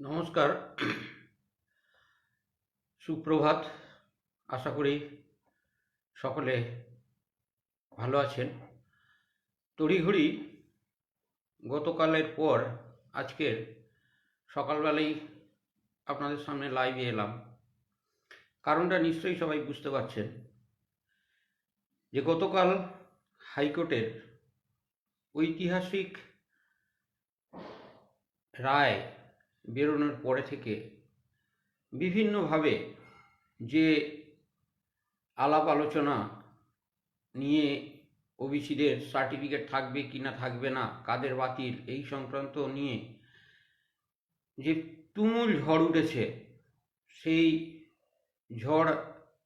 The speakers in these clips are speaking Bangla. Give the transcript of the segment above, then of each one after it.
নমস্কার। সুপ্রভাত। আশা করি সকলে ভালো আছেন। তড়িঘড়ি গতকালের পর আজকের সকালবেলাই আপনাদের সামনে লাইভে এলাম। কারণটা নিশ্চয়ই সবাই বুঝতে পারছেন। যে গতকাল হাইকোর্টের ঐতিহাসিক রায় বেরোনোর পরে থেকে বিভিন্নভাবে যে আলাপ আলোচনা নিয়ে ওবিসিদের সার্টিফিকেট থাকবে কি না থাকবে না, কাদের বাতিল, এই সংক্রান্ত নিয়ে যে তুমুল ঝড় উঠেছে, সেই ঝড়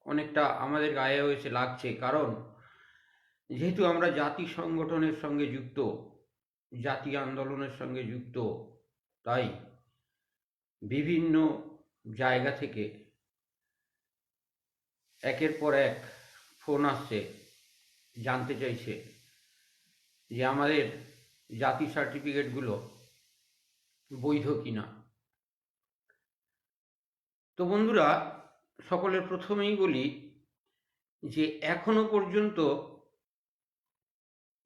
অনেকটা আমাদের গায়ে হয়েছে, লাগছে। কারণ যেহেতু আমরা জাতি সংগঠনের সঙ্গে যুক্ত, জাতি আন্দোলনের সঙ্গে যুক্ত, তাই বিভিন্ন জায়গা থেকে একের পর এক ফোন আসছে, জানতে চাইছে যে আমাদের জাতি সার্টিফিকেটগুলো বৈধ কিনা। তো বন্ধুরা, সকলের প্রথমেই বলি যে এখনও পর্যন্ত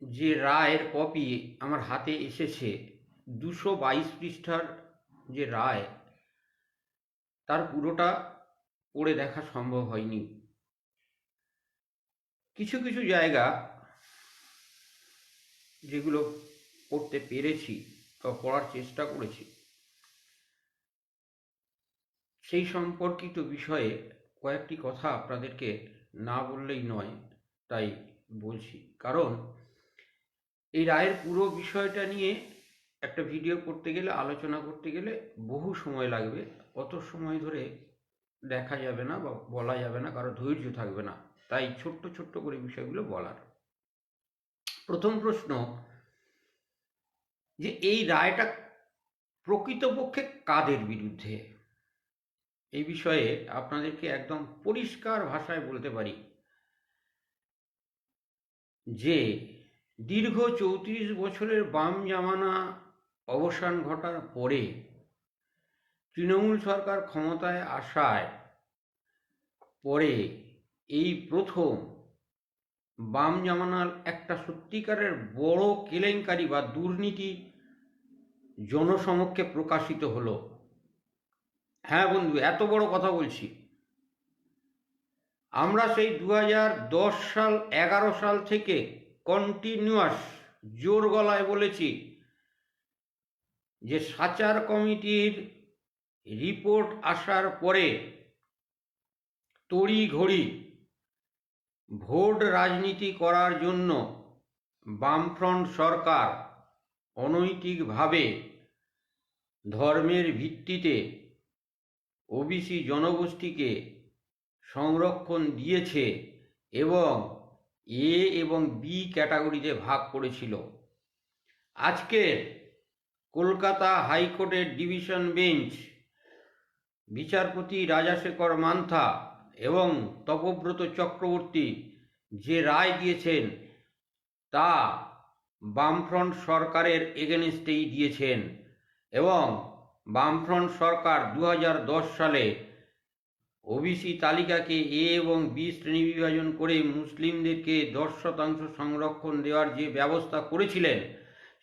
যে রায়ের কপি আমার হাতে এসেছে, দুশো বাইশ পৃষ্ঠার যে রায় তার পুরোটা পড়ে দেখা সম্ভব হয়নি। কিছু কিছু জায়গা যেগুলো পড়তে পেরেছি বা পড়ার চেষ্টা করেছি, সেই সম্পর্কিত বিষয়ে কয়েকটি কথা আপনাদেরকে না বললেই নয়, তাই বলছি। কারণ এই রায়ের পুরো বিষয়টা নিয়ে একটা ভিডিও করতে গেলে, আলোচনা করতে গেলে বহু সময় লাগবে। অত সময় ধরে দেখা যাবে না বা বলা যাবে না, কারও ধৈর্য থাকবে না। তাই ছোট্ট ছোট্ট করে বিষয়গুলো বলার। প্রথম প্রশ্ন, যে এই রায়টা প্রকৃতপক্ষে কাদের বিরুদ্ধে? এই বিষয়ে আপনাদেরকে একদম পরিষ্কার ভাষায় বলতে পারি যে, দীর্ঘ চৌত্রিশ বছরের বাম জামানা অবসান ঘটার পরে তৃণমূল সরকার ক্ষমতায় আসায় পরে এই প্রথম বাম জামানার একটা সত্যিকারের বড় কেলেঙ্কারি বা দুর্নীতি জনসমক্ষে প্রকাশিত হলো। হ্যাঁ বন্ধু, এত বড় কথা বলছি। আমরা সেই দু দশ সাল, এগারো সাল থেকে কন্টিনিউয়াস জোর গলায় বলেছি যে সাচার কমিটির রিপোর্ট আসার পরে তড়ি ঘড়ি ভোট রাজনীতি করার জন্য বামফ্রন্ট সরকার অনৈতিকভাবে ধর্মের ভিত্তিতে ওবিসি জনগোষ্ঠীকে সংরক্ষণ দিয়েছে এবং এ এবং বি ক্যাটাগরিতে ভাগ করেছিল। আজকে কলকাতা হাইকোর্টের ডিভিশন বেঞ্চ বিচারপতি রাজাশেখর মান্থা এবং তপব্রত চক্রবর্তী যে রায় দিয়েছেন, তা বামফ্রন্ট সরকারের এগেনস্টেই দিয়েছেন এবং বামফ্রন্ট সরকার দু হাজার দশ সালে ওবিসি তালিকাকে এ এবং বি শ্রেণি বিভাজন করে মুসলিমদেরকে দশ শতাংশ সংরক্ষণ দেওয়ার যে ব্যবস্থা করেছিলেন,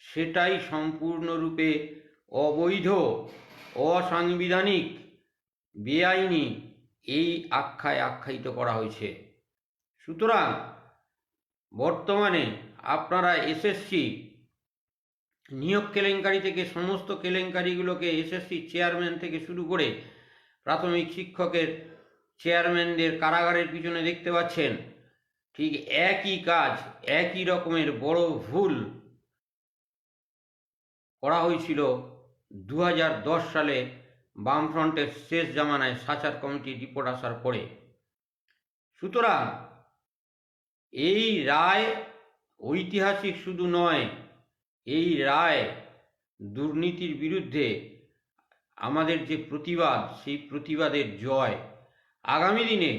সেটাই সম্পূর্ণরূপে অবৈধ, অসাংবিধানিক বেআইনি এই আখ্যায় আখ্যায়িত করা হয়েছে। সুতরাং বর্তমানে আপনারা এসএসসি নিয়োগ কেলেঙ্কারি থেকে সমস্ত কেলেঙ্কারিগুলোকে এসএসসি চেয়ারম্যান থেকে শুরু করে প্রাথমিক শিক্ষকের চেয়ারম্যানদের কারাগারের পিছনে দেখতে পাচ্ছেন, ঠিক একই কাজ, একই রকমের বড় ভুল করা হয়েছিল দু হাজার দশ সালে বামফ্রন্টের শেষ জামানায় সাচার কমিটির রিপোর্ট আসার পরে। সুতরাং এই রায় ঐতিহাসিক শুধু নয়, এই রায় দুর্নীতির বিরুদ্ধে আমাদের যে প্রতিবাদ, সেই প্রতিবাদের জয়। আগামী দিনে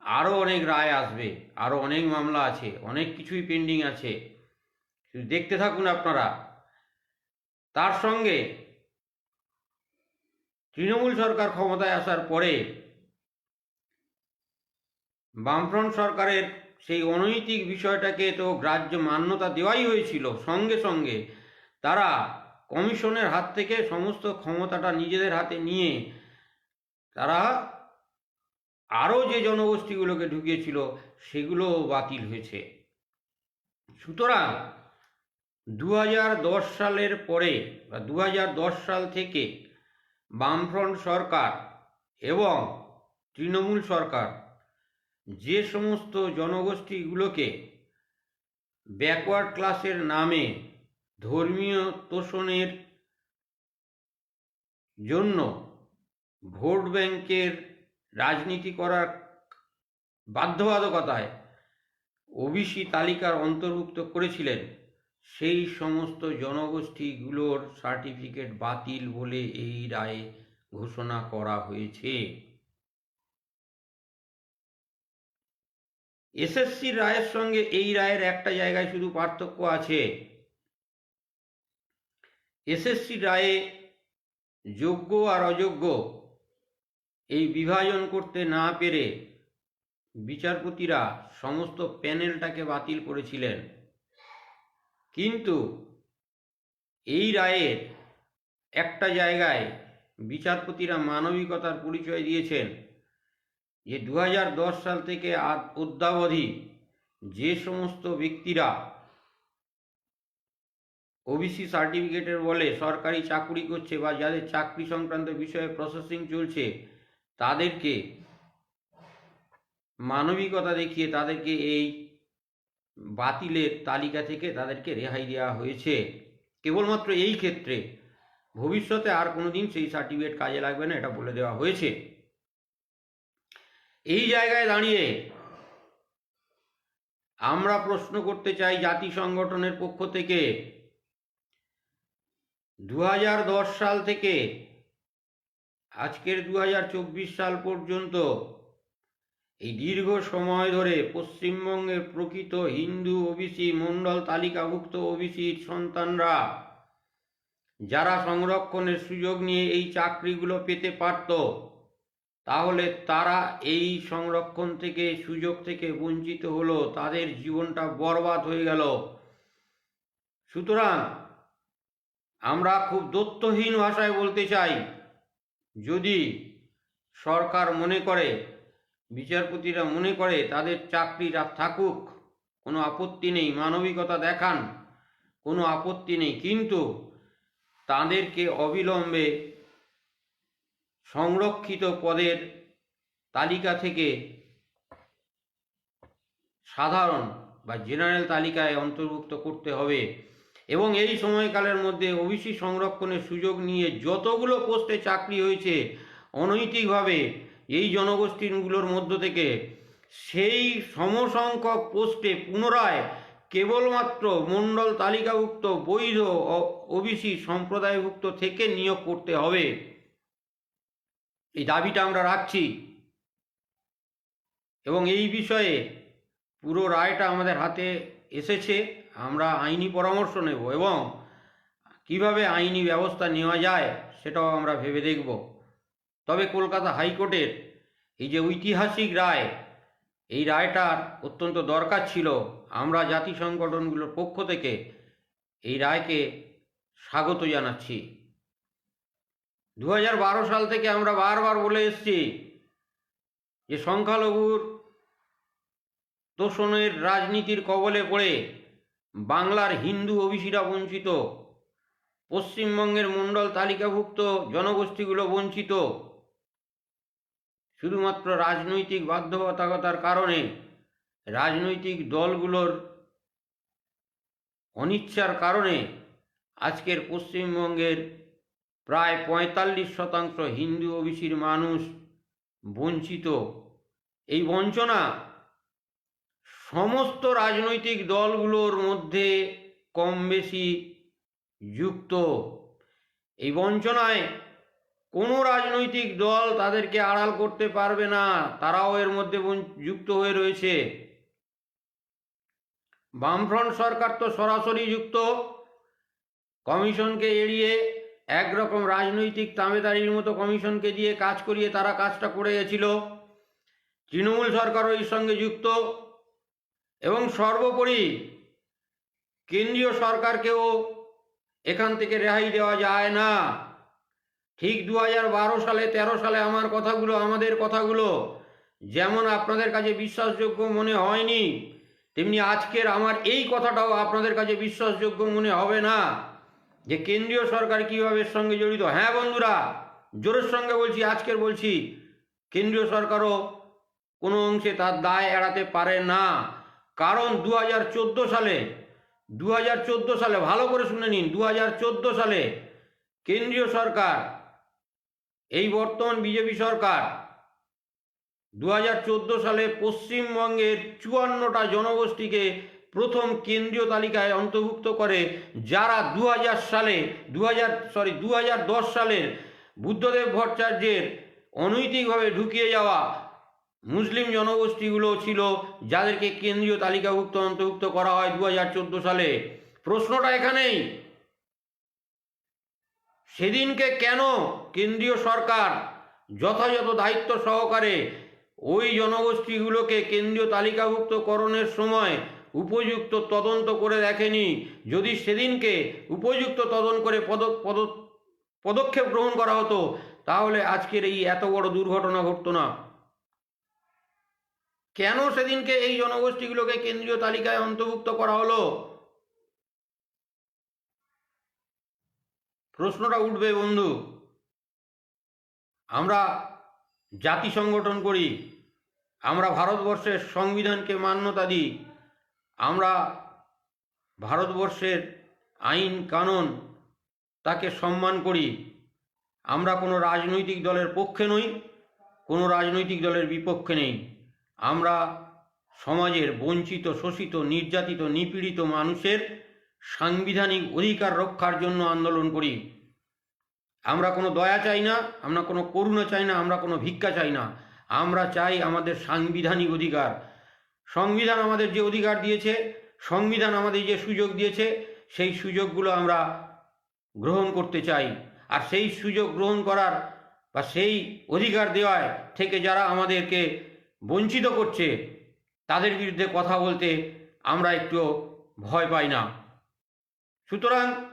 আরও অনেক রায় আসবে আরও অনেক মামলা আছে, অনেক কিছুই পেন্ডিং আছে। দেখতে থাকুন আপনারা। তার সঙ্গে তৃণমূল সরকার ক্ষমতায় আসার পরে বামফ্রন্ট সরকারের সেই অনৈতিক বিষয়টাকে তো গ্রাহ্য মান্যতা দেওয়াই হয়েছিল সঙ্গে সঙ্গে। তারা কমিশনের হাত থেকে সমস্ত ক্ষমতাটা নিজেদের হাতে নিয়ে তারা আরও যে জনগোষ্ঠীগুলোকে ঢুকিয়েছিল সেগুলো বাতিল হয়েছে। সুতরাং দু সালের পরে বা দু সাল থেকে বামফ্রন্ট সরকার এবং তৃণমূল সরকার যে সমস্ত জনগোষ্ঠীগুলোকে ব্যাকওয়ার্ড ক্লাসের নামে ধর্মীয় তোষণের জন্য ভোট ব্যাংকের রাজনীতি করার বাধ্যবাধকতায় ওবিসি তালিকার অন্তর্ভুক্ত করেছিলেন সেই সমস্ত জনগোষ্ঠীগুলোর সার্টিফিকেট বাতিল বলে এই রায়ে ঘোষণা করা হয়েছে। এসএসসি রায়ের সঙ্গে এই রায়ের একটা জায়গায় শুধু পার্থক্য আছে। এসএসসি রায়ে যোগ্য আর অযোগ্য এই বিভাজন করতে না পেরে বিচারপতিরা সমস্ত প্যানেলটাকে বাতিল করেছিলেন। কিন্তু এই রায়ের একটা জায়গায় বিচারপতিরা মানবিকতার পরিচয় দিয়েছেন যে দু হাজার দশ সাল থেকে অদ্যাবধি যে সমস্ত ব্যক্তিরা ওবিসি সার্টিফিকেটের বলে সরকারি চাকুরি করছে বা যাদের চাকরি সংক্রান্ত বিষয়ে প্রসেসিং চলছে, তাদেরকে মানবিকতা দেখিয়ে তাদেরকে এই বাতিলের তালিকা থেকে তাদেরকে রেহাই দেওয়া হয়েছে। কেবলমাত্র এই ক্ষেত্রে ভবিষ্যতে আর কোনোদিন সেই সার্টিফিকেট কাজে লাগবে না, এটা বলে দেওয়া হয়েছে। এই জায়গায় দাঁড়িয়ে আমরা প্রশ্ন করতে চাই জাতি সংগঠনের পক্ষ থেকে। দু হাজার দশ সাল থেকে আজকের দু হাজার চব্বিশ সাল পর্যন্ত এই দীর্ঘ সময় ধরে পশ্চিমবঙ্গের প্রকৃত হিন্দু ওবিসি মণ্ডল তালিকাভুক্ত ওবিসির সন্তানরা যারা সংরক্ষণের সুযোগ নিয়ে এই চাকরিগুলো পেতে পারত, তাহলে তারা এই সংরক্ষণ থেকে, সুযোগ থেকে বঞ্চিত হলো, তাদের জীবনটা বরবাদ হয়ে গেল। সুতরাং আমরা খুব দত্তহীন ভাষায় বলতে চাই, যদি সরকার মনে করে বিচারপতিরা মনে করে, তাদের চাকরিটা থাকুক, কোনো আপত্তি নেই, মানবিকতা দেখান, কোনো আপত্তি নেই। কিন্তু তাদেরকে অবিলম্বে সংরক্ষিত পদের তালিকা থেকে সাধারণ বা জেনারেল তালিকায় অন্তর্ভুক্ত করতে হবে এবং এই সময়কালের মধ্যে ওবিসি সংরক্ষণের সুযোগ নিয়ে যতগুলো পোস্টে চাকরি হয়েছে, অনৈতিকভাবে এই জনগোষ্ঠীগুলোর মধ্য থেকে সেই সমসংখ্যক পোস্টে পুনরায় কেবলমাত্র মণ্ডল তালিকাভুক্ত বৈধ ওবিসি সম্প্রদায়ভুক্ত থেকে নিয়োগ করতে হবে। এই দাবিটা আমরা রাখছি। এবং এই বিষয়ে পুরো রায়টা আমাদের হাতে এসেছে। আমরা আইনি পরামর্শ নেব এবং কীভাবে আইনি ব্যবস্থা নেওয়া যায় সেটাও আমরা ভেবে দেখব। তবে কলকাতা হাইকোর্টের এই যে ঐতিহাসিক রায়, এই রায়টার অত্যন্ত দরকার ছিল। আমরা জাতি সংগঠনগুলোর পক্ষ থেকে এই রায়কে স্বাগত জানাচ্ছি। দু হাজার বারো সাল থেকে আমরা বারবার বলে এসছি যে সংখ্যালঘুর তোষণের রাজনীতির কবলে পড়ে বাংলার হিন্দু ওবিসিরা বঞ্চিত, পশ্চিমবঙ্গের মণ্ডল তালিকাভুক্ত জনগোষ্ঠীগুলো বঞ্চিত শুধুমাত্র রাজনৈতিক বাধ্যবাধকতার কারণে রাজনৈতিক দলগুলোর অনিচ্ছার কারণে আজকের পশ্চিমবঙ্গের প্রায় পঁয়তাল্লিশ শতাংশ হিন্দু ওবিসির মানুষ বঞ্চিত। এই বঞ্চনা সমস্ত রাজনৈতিক দলগুলোর মধ্যে কম বেশি যুক্ত। এই বঞ্চনায় কোনো রাজনৈতিক দল তাদেরকে আড়াল করতে পারবে না, তারাও এর মধ্যে যুক্ত হয়ে রয়েছে। বামফ্রন্ট সরকার তো সরাসরি যুক্ত, কমিশনকে এড়িয়ে একরকম রাজনৈতিক তামেদারির মতো কমিশনকে দিয়ে কাজ করিয়ে তারা কাজটা করে গেছিল। তৃণমূল সরকারও এর সঙ্গে যুক্ত। এবং সর্বোপরি কেন্দ্রীয় সরকারকেও এখান থেকে রেহাই দেওয়া যায় না। ঠিক দু সালে ১৩ সালে আমার কথাগুলো, আমাদের কথাগুলো যেমন আপনাদের কাছে বিশ্বাসযোগ্য মনে হয়নি, তেমনি আজকের আমার এই কথাটাও আপনাদের কাছে বিশ্বাসযোগ্য মনে হবে না যে কেন্দ্রীয় সরকার কীভাবে এর সঙ্গে জড়িত। হ্যাঁ বন্ধুরা, জোরের সঙ্গে বলছি, আজকের বলছি, কেন্দ্রীয় সরকারও কোনো অংশে তার দায় এড়াতে পারে না। কারণ দু হাজার চোদ্দ সালে দু হাজার চোদ্দ সালে, ভালো করে শুনে নিন দু হাজার চোদ্দ সালে কেন্দ্রীয় সরকার এই বর্তমান বিজেপি সরকার দু হাজার চোদ্দ সালে পশ্চিমবঙ্গের চুয়ান্নটা জনগোষ্ঠীকে প্রথম কেন্দ্রীয় তালিকায় অন্তর্ভুক্ত করে, যারা দু হাজার সালে দু হাজার সরি দু সালের বুদ্ধদেব ভট্টাচার্যের অনৈতিকভাবে ঢুকিয়ে যাওয়া মুসলিম জনগোষ্ঠীগুলো ছিল, যাদেরকে কেন্দ্রীয় তালিকাভুক্ত অন্তর্ভুক্ত করা হয় দু হাজার চোদ্দ সালে। প্রশ্নটা এখানেই। সেদিনকে কেন কেন্দ্রীয় সরকার যথাযথ দায়িত্ব সহকারে ওই জনগোষ্ঠীগুলোকে কেন্দ্রীয় তালিকাভুক্তকরণের সময় উপযুক্ত তদন্ত করে দেখেনি, যদি সেদিনকে উপযুক্ত তদন্ত করে পদ পদ পদক্ষেপ গ্রহণ করা হতো, তাহলে আজকের এই এত বড় দুর্ঘটনা ঘটতো না। কেন সেদিনকে এই জনগোষ্ঠীগুলোকে কেন্দ্রীয় তালিকায় অন্তর্ভুক্ত করা হলো? প্রশ্নটা উঠবে, বন্ধু। আমরা জাতি সংগঠন করি, আমরা ভারতবর্ষের সংবিধানকে মান্যতা দিই, আমরা ভারতবর্ষের আইন, কানুন তাকে সম্মান করি। আমরা কোনো রাজনৈতিক দলের পক্ষে নই, কোনো রাজনৈতিক দলের বিপক্ষে নেই। আমরা সমাজের বঞ্চিত, শোষিত, নির্যাতিত, নিপীড়িত মানুষের সাংবিধানিক অধিকার রক্ষার জন্য আন্দোলন করি। আমরা কোনো দয়া চাই না, আমরা কোনো করুণা চাই না, আমরা কোনো ভিক্ষা চাই না। আমরা চাই আমাদের সাংবিধানিক অধিকার। সংবিধান আমাদের যে অধিকার দিয়েছে, সংবিধান আমাদের যে সুযোগ দিয়েছে, সেই সুযোগগুলো আমরা গ্রহণ করতে চাই। আর সেই সুযোগ গ্রহণ করার বা সেই অধিকার দেওয়ায় থেকে যারা আমাদেরকে বঞ্চিত করছে, তাদের বিরুদ্ধে কথা বলতে আমরা একটু ভয় পাই না। সুতরাং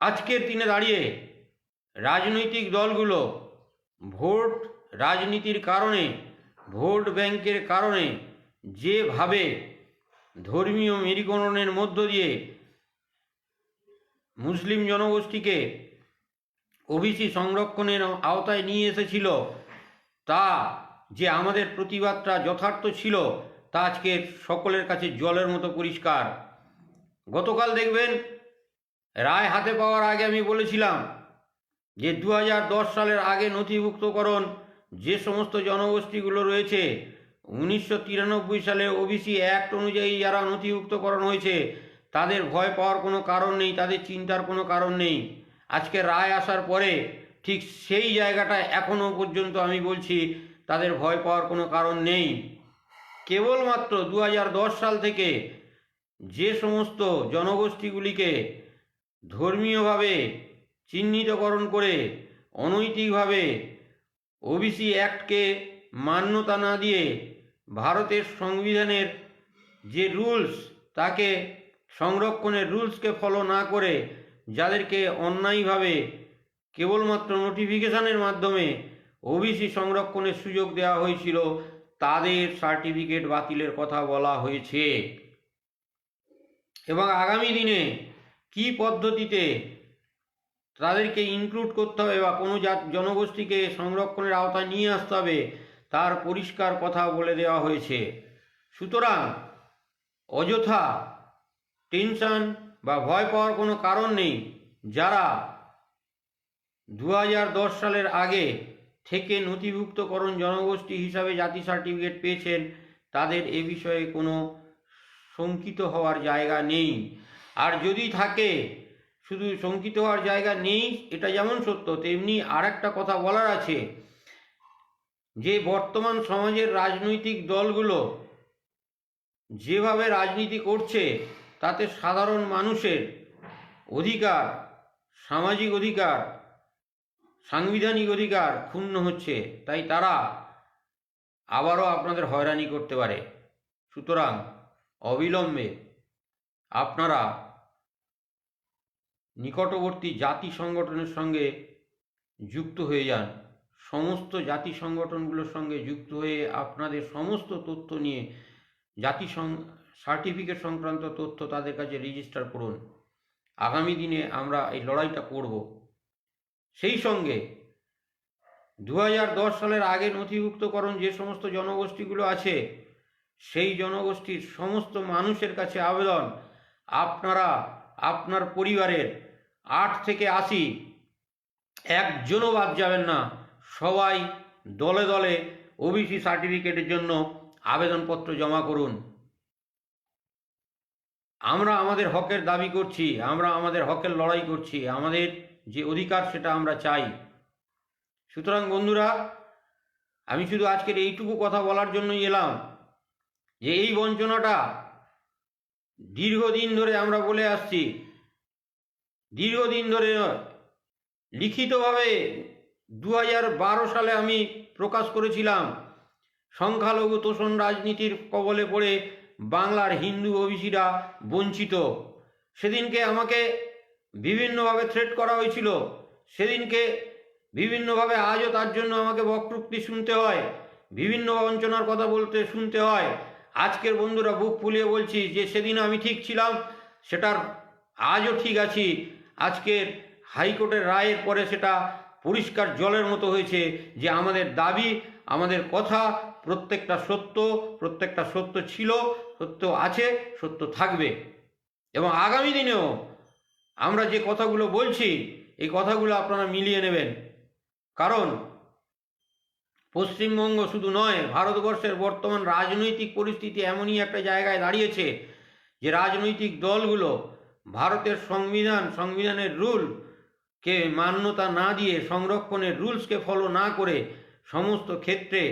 আজকের দিনে দাঁড়িয়ে রাজনৈতিক দলগুলো ভোট রাজনীতির কারণে, ভোট ব্যাংকের কারণে যেভাবে ধর্মীয় মেরুকরণের মধ্য দিয়ে মুসলিম জনগোষ্ঠীকে ওবিসি সংরক্ষণের আওতায় নিয়ে এসেছিল, তা যে আমাদের প্রতিবাদটা যথার্থ ছিল, তা আজকে সকলের কাছে জলের মতো পরিষ্কার। গতকাল দেখবেন, রায় হাতে পাওয়ার আগে আমি বলেছিলাম যে দু হাজার দশ সালের আগে নথিভুক্তকরণ যে সমস্ত জনগোষ্ঠীগুলো রয়েছে, উনিশশো তিরানব্বই সালে ওবিসি অ্যাক্ট অনুযায়ী যারা নথিভুক্তকরণ হয়েছে, তাদের ভয় পাওয়ার কোনো কারণ নেই, তাদের চিন্তার কোনো কারণ নেই। আজকে রায় আসার পরে ঠিক সেই জায়গাটায় এখনও পর্যন্ত আমি বলছি, তাদের ভয় পাওয়ার কোনো কারণ নেই। কেবলমাত্র দু হাজার দশ সাল থেকে যে সমস্ত জনগোষ্ঠীগুলিকে ধর্মীয়ভাবে চিহ্নিতকরণ করে অনৈতিকভাবে ওবিসি অ্যাক্টকে মান্যতা না দিয়ে ভারতের সংবিধানের যে রুলস, তাকে সংরক্ষণের রুলসকে ফলো না করে যাদেরকে অন্যায়ভাবে কেবলমাত্র নোটিফিকেশনের মাধ্যমে ওবিসি সংরক্ষণের সুযোগ দেওয়া হয়েছিল, তাদের সার্টিফিকেট বাতিলের কথা বলা হয়েছে। এবং আগামী দিনে কি পদ্ধতিতে তাদেরকে ইনক্লুড করতে হবে বা কোনো জাত জনগোষ্ঠীকে সংরক্ষণের আওতায় নিয়ে আসতে হবে, তার পরিষ্কার কথা বলে দেওয়া হয়েছে। সুতরাং অযথা টেনশন বা ভয় পাওয়ার কোনো কারণ নেই। যারা দু হাজার দশ সালের আগে থেকে নথিভুক্তকরণ জনগোষ্ঠী হিসাবে জাতি সার্টিফিকেট পেয়েছেন, তাদের এ বিষয়ে কোনো শঙ্কিত হওয়ার জায়গা নেই। আর যদি থাকে, শুধু শঙ্কিত হওয়ার জায়গা নেই, এটা যেমন সত্য, তেমনি আর একটা কথা বলার আছে। যে বর্তমান সমাজের রাজনৈতিক দলগুলো যেভাবে রাজনীতি করছে, তাতে সাধারণ মানুষের অধিকার, সামাজিক অধিকার, সাংবিধানিক অধিকার ক্ষুণ্ণ হচ্ছে, তাই তারা আবারও আপনাদের হয়রানি করতে পারে। সুতরাং অবিলম্বে আপনারা নিকটবর্তী জাতি সংগঠনের সঙ্গে যুক্ত হয়ে যান। সমস্ত জাতি সংগঠনগুলোর সঙ্গে যুক্ত হয়ে আপনাদের সমস্ত তথ্য নিয়ে জাতি সার্টিফিকেট সংক্রান্ত তথ্য তাদের কাছে রেজিস্টার করুন। আগামী দিনে আমরা এই লড়াইটা করব। সেই সঙ্গে দু হাজার দশ সালের আগে নথিভুক্তকরণ যে সমস্ত জনগোষ্ঠীগুলো আছে সেই জনগোষ্ঠীর সমস্ত মানুষের কাছে আবেদন, আপনারা, আপনার পরিবারের আট থেকে আশি, একজনও বাদ যাবেন না। সবাই দলে দলে ওবিসি সার্টিফিকেটের জন্য আবেদনপত্র জমা করুন। আমরা আমাদের হকের দাবি করছি, আমরা আমাদের হকের লড়াই করছি, আমাদের যে অধিকার সেটা আমরা চাই। সুতরাং বন্ধুরা, আমি শুধু আজকের এইটুকু কথা বলার জন্যই এলাম। যে এই বঞ্চনাটা দীর্ঘদিন ধরে আমরা বলে আসছি, দীর্ঘদিন ধরে লিখিতভাবে দু বারো সালে আমি প্রকাশ করেছিলাম, সংখ্যালঘু তোষণ রাজনীতির কবলে পড়ে বাংলার হিন্দু ওবিসিরা বঞ্চিত। সেদিনকে আমাকে বিভিন্নভাবে থ্রেট করা হয়েছিল। সেদিনকে বিভিন্নভাবে আজও তার জন্য আমাকে বক্তৃপ্তি শুনতে হয় বিভিন্ন বঞ্চনার কথা বলতে শুনতে হয়। আজকের বন্ধুরা বুক ফুলিয়ে বলছি যে সেদিন আমি ঠিক ছিলাম, সেটার আজও ঠিক আছি। আজকের হাইকোর্টের রায়ের পরে সেটা পরিষ্কার জলের মতো হয়েছে যে আমাদের দাবি, আমাদের কথা প্রত্যেকটা সত্য প্রত্যেকটা সত্য ছিল, সত্য আছে, সত্য থাকবে। এবং আগামী দিনেও আমরা যে কথাগুলো বলছি, এই কথাগুলো আপনারা মিলিয়ে নেবেন। কারণ পশ্চিমবঙ্গ শুধু নয়, ভারতবর্ষের বর্তমান রাজনৈতিক পরিস্থিতি এমনই একটা জায়গায় দাঁড়িয়েছে যে রাজনৈতিক দলগুলো ভারতের সংবিধান, সংবিধানের রুলকে মান্যতা না দিয়ে, সংরক্ষণের রুলসকে ফলো না করে সমস্ত ক্ষেত্রে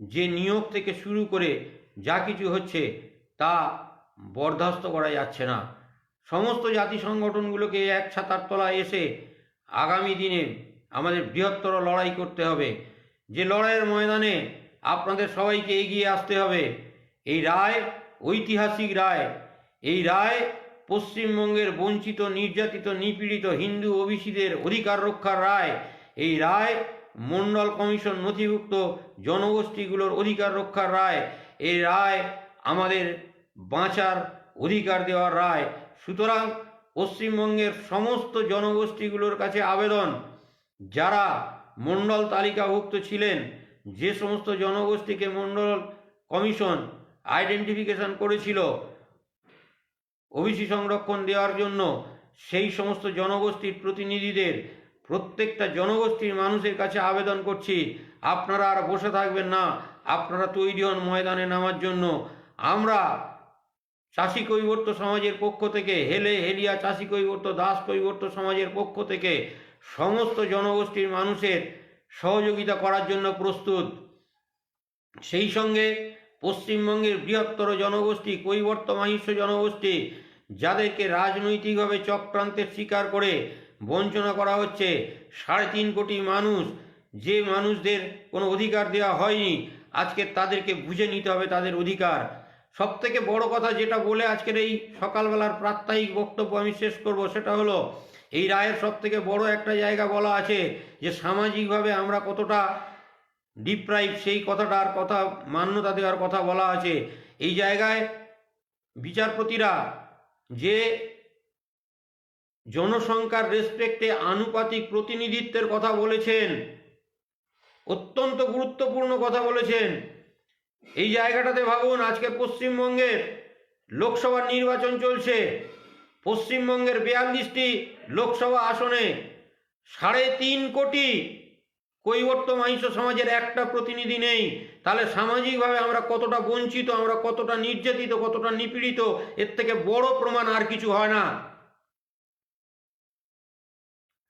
যে নিয়োগ থেকে শুরু করে যা কিছু হচ্ছে তা বরদাস্ত করা যাচ্ছে না। সমস্ত জাতি সংগঠনগুলোকে এক ছাতার তলায় এসে আগামী দিনে আমাদের বৃহত্তর লড়াই করতে হবে। যে লড়াইয়ের ময়দানে আপনাদের সবাইকে এগিয়ে আসতে হবে। এই রায় ঐতিহাসিক রায়। এই রায় পশ্চিমবঙ্গের বঞ্চিত, নির্যাতিত, নিপীড়িত হিন্দু ওবিসিদের অধিকার রক্ষার রায়। এই রায় মণ্ডল কমিশন নথিভুক্ত জনগোষ্ঠীগুলোর অধিকার রক্ষার রায়। এই রায় আমাদের বাঁচার অধিকার দেওয়ার রায়। সুতরাং পশ্চিমবঙ্গের সমস্ত জনগোষ্ঠীগুলোর কাছে আবেদন। যারা মণ্ডল তালিকাভুক্ত ছিলেন। যে সমস্ত জনগোষ্ঠীকে মণ্ডল কমিশন আইডেন্টিফিকেশন করেছিল ওবিসি সংরক্ষণ দেওয়ার জন্য, সেই সমস্ত জনগোষ্ঠীর প্রতিনিধিদের, প্রত্যেকটা জনগোষ্ঠীর মানুষের কাছে আবেদন করছি, আপনারা আর বসে থাকবেন না, আপনারা তৈরি হন ময়দানে নামার জন্য। আমরা চাষি কৈবর্ত সমাজের পক্ষ থেকে, হেলে হেলিয়া চাষি কৈবর্ত, দাস কৈবর্ত সমাজের পক্ষ থেকে সমস্ত জনগোষ্ঠীর মানুষের সহযোগিতা করার জন্য প্রস্তুত। সেই সঙ্গে পশ্চিমবঙ্গের বৃহত্তর জনগোষ্ঠী, কৈবর্ত মাহিষ্য জনগোষ্ঠী, যাদেরকে রাজনৈতিকভাবে চক্রান্তের শিকার করে বঞ্চনা করা হচ্ছে, সাড়ে তিন কোটি মানুষ, যে মানুষদের কোনো অধিকার দেওয়া হয়নি, আজকে তাদেরকে বুঝে নিতে হবে তাদের অধিকার। সব থেকে বড় কথা যেটা বলে আজকের এই সকালবেলার প্রাত্যহিক বক্তব্য আমি শেষ করব সেটা হলো এই রায়ের সব থেকে বড় একটা জায়গা বলা আছে যে সামাজিকভাবে আমরা কতটা ডিপ্রাইভ সেই কথাটার কথা, মান্যতা দেওয়ার কথা বলা আছে। এই জায়গায় বিচারপতিরা যে জনসংখ্যার রেসপেক্টে আনুপাতিক প্রতিনিধিত্বের কথা বলেছেন, অত্যন্ত গুরুত্বপূর্ণ কথা বলেছেন, এই জায়গাটাতে ভাবুন, আজকে পশ্চিমবঙ্গের লোকসভা নির্বাচন চলছে, পশ্চিমবঙ্গের বিয়াল্লিশটি লোকসভা আসনে সাড়ে তিন কোটি কৈবর্ত মাহিষ্য সমাজের একটা প্রতিনিধি নেই। তাহলে সামাজিকভাবে আমরা কতটা বঞ্চিত, আমরা কতটা নির্যাতিত, কতটা নিপীড়িত, এর থেকে বড় প্রমাণ আর কিছু হয় না।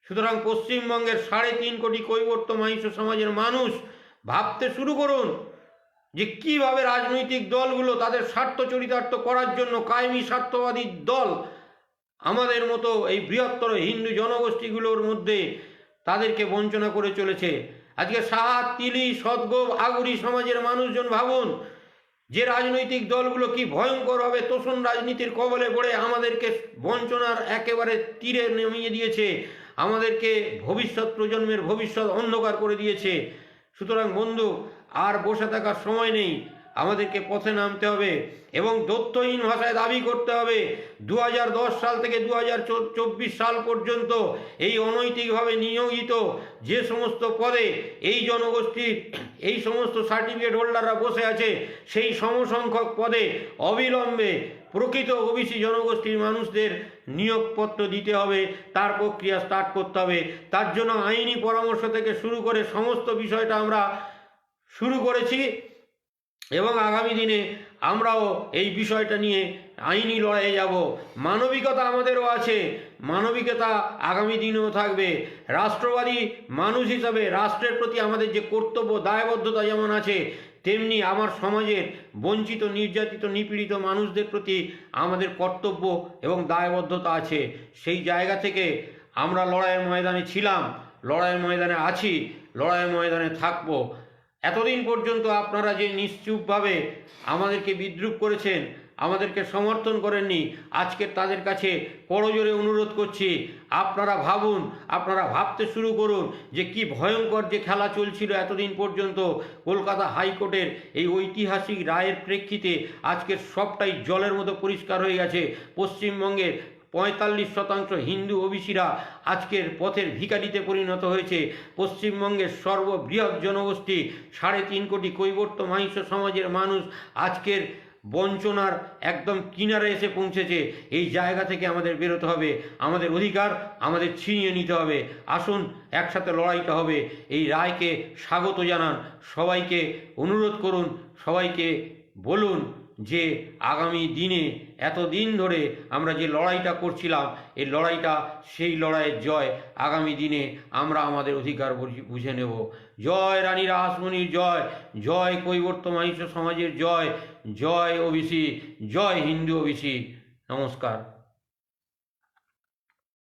সুতরাং পশ্চিমবঙ্গের সাড়ে তিন কোটি কৈবর্ত মাহিষ্য সমাজের মানুষ ভাবতে শুরু করুন যে কীভাবে রাজনৈতিক দলগুলো তাদের স্বার্থ চরিতার্থ করার জন্য কায়েমি স্বার্থবাদী দল আমাদের মতো এই বৃহত্তর হিন্দু জনগোষ্ঠীগুলোর মধ্যে তাদেরকে বঞ্চনা করে চলেছে। আজকে সাহাত, তিলি, সদগোপ, আগুরি সমাজের মানুষজন ভাবুন, যে রাজনৈতিক দলগুলো কি ভয়ঙ্করভাবে তোষণ রাজনীতির কবলে পড়ে আমাদেরকে বঞ্চনার একেবারে তীরে নামিয়ে দিয়েছে, আমাদেরকে ভবিষ্যৎ প্রজন্মের ভবিষ্যৎ অন্ধকার করে দিয়েছে। সুতরাং বন্ধু, আর বসে থাকার সময় নেই। আমাদেরকে পথে নামতে হবে এবং দত্তহীন ভাষায় দাবি করতে হবে। দু হাজার দশ সাল থেকে দু হাজার চব্বিশ সাল পর্যন্ত এই অনৈতিকভাবে নিয়োজিত যে সমস্ত পদে এই জনগোষ্ঠীর, এই সমস্ত সার্টিফিকেট হোল্ডাররা বসে আছে, সেই সমসংখ্যক পদে অবিলম্বে প্রকৃত ওবিসি জনগোষ্ঠীর মানুষদের নিয়োগপত্র দিতে হবে, তার প্রক্রিয়া স্টার্ট করতে হবে। তার জন্য আইনি পরামর্শ থেকে শুরু করে সমস্ত বিষয়টা আমরা শুরু করেছি। এবং আগামী দিনে আমরাও এই বিষয়টা নিয়ে আইনি লড়াইয়ে যাব। মানবিকতা আমাদেরও আছে। মানবিকতা আগামী দিনেও থাকবে। রাষ্ট্রবাদী মানুষ হিসাবে রাষ্ট্রের প্রতি আমাদের যে কর্তব্য, দায়বদ্ধতা যেমন আছে, তেমনি আমার সমাজের বঞ্চিত, নির্যাতিত, নিপীড়িত মানুষদের প্রতি আমাদের কর্তব্য এবং দায়বদ্ধতা আছে। সেই জায়গা থেকে আমরা লড়াইয়ের ময়দানে ছিলাম, লড়াইয়ের ময়দানে আছি, লড়াইয়ের ময়দানে থাকব। এতদিন পর্যন্ত আপনারা যে নিশ্চুপভাবে আমাদেরকে বিদ্রুপ করেছেন, আমাদেরকে সমর্থন করেননি, আজকে তাদের কাছে করজোরে অনুরোধ করছি, আপনারা ভাবুন, আপনারা ভাবতে শুরু করুন যে কি ভয়ঙ্কর যে খেলা চলছিল এতদিন পর্যন্ত। কলকাতা হাইকোর্টের এই ঐতিহাসিক রায়ের প্রেক্ষিতে আজকের সবটাই জলের মতো পরিষ্কার হয়ে গেছে। পশ্চিমবঙ্গের পঁয়তাল্লিশ শতাংশ হিন্দু ওবিসিরা আজকের পথের ভিকারিতে পরিণত হয়েছে। পশ্চিমবঙ্গের সর্ববৃহৎ জনগোষ্ঠী, সাড়ে তিন কোটি কৈবর্ত মাহিষ্য সমাজের মানুষ আজকের বঞ্চনার একদম কিনারে এসে পৌঁছেছে। এই জায়গা থেকে আমাদের বেরোতে হবে। আমাদের অধিকার আমাদের ছিনিয়ে নিতে হবে। আসুন, একসাথে লড়াইটা হবে। এই রায়কে স্বাগত জানান। সবাইকে অনুরোধ করুন, সবাইকে বলুন। যে আগামী দিনে এত দিন ধরে আমরা যে লড়াইটা করছিলাম, এই লড়াইটা সেই লড়াইয়ের জয় আগামী দিনে আমরা আমাদের অধিকার বুঝি- বুঝে নেব। জয় রানী রাসমণির জয় জয় কৈবর্ত মাহিষ্য সমাজের জয় জয় ওবিসি, জয় হিন্দু ওবিসি। নমস্কার।